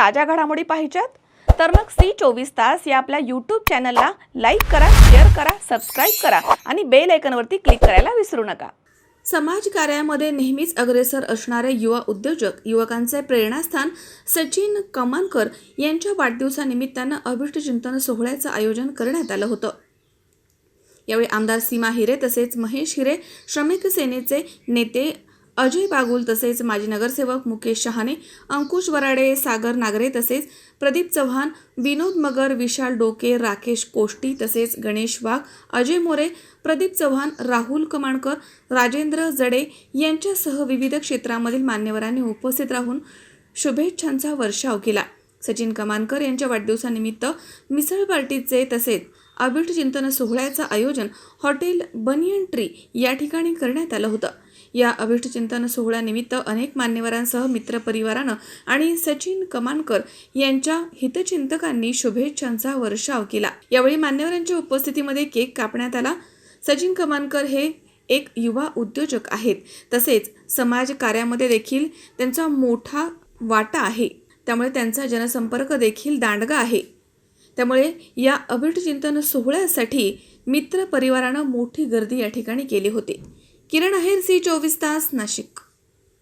ताज्या घडामोडी पाहिजेत? तर मग सी चोवीस तास या आपल्या यूट्यूब चॅनलला लाईक करा शेअर करा सबस्क्राईब करा आणि बेल आयकनवरती क्लिक करायला विसरू नका. समाज कार्यामध्ये नेहमीच अग्रेसर असणारे युवा उद्योजक युवकांचे प्रेरणास्थान सचिन कमानकर यांच्या वाढदिवसानिमित्तानं अभिष्ट चिंतन सोहळ्याचं आयोजन करण्यात आलं होतं. यावेळी आमदार सीमा हिरे तसेच महेश हिरे श्रमिक सेनेचे नेते अजय बागुल तसेच माजी नगरसेवक मुकेश शहाणे अंकुश वराडे सागर नागरे तसेच प्रदीप चव्हाण विनोद मगर विशाल डोके राकेश कोष्टी तसेच गणेश वाघ अजय मोरे प्रदीप चव्हाण राहुल कमाणकर राजेंद्र जडे यांच्यासह विविध क्षेत्रामधील मान्यवरांनी उपस्थित राहून शुभेच्छांचा वर्षाव केला. सचिन कमानकर यांच्या वाढदिवसानिमित्त मिसळ पार्टीचे तसेच आबिट चिंतन सोहळ्याचं आयोजन हॉटेल बनियन ट्री या ठिकाणी करण्यात आलं होतं. या अभिष्ट चिंतन सोहळ्यानिमित्त अनेक मान्यवरांसह मित्रपरिवारानं आणि सचिन कमानकर यांच्या हितचिंतकांनी शुभेच्छांचा वर्षाव केला. यावेळी मान्यवरांच्या उपस्थितीमध्ये केक कापण्यात आला. सचिन कमानकर हे एक युवा उद्योजक आहेत. तसेच समाज कार्यामध्ये देखील त्यांचा मोठा वाटा आहे. त्यामुळे त्यांचा जनसंपर्क देखील दांडगा आहे. त्यामुळे या अभिट चिंतन सोहळ्यासाठी मित्र परिवारानं मोठी गर्दी या ठिकाणी केली होती. किरण आहेर सी चोवीस तास नाशिक.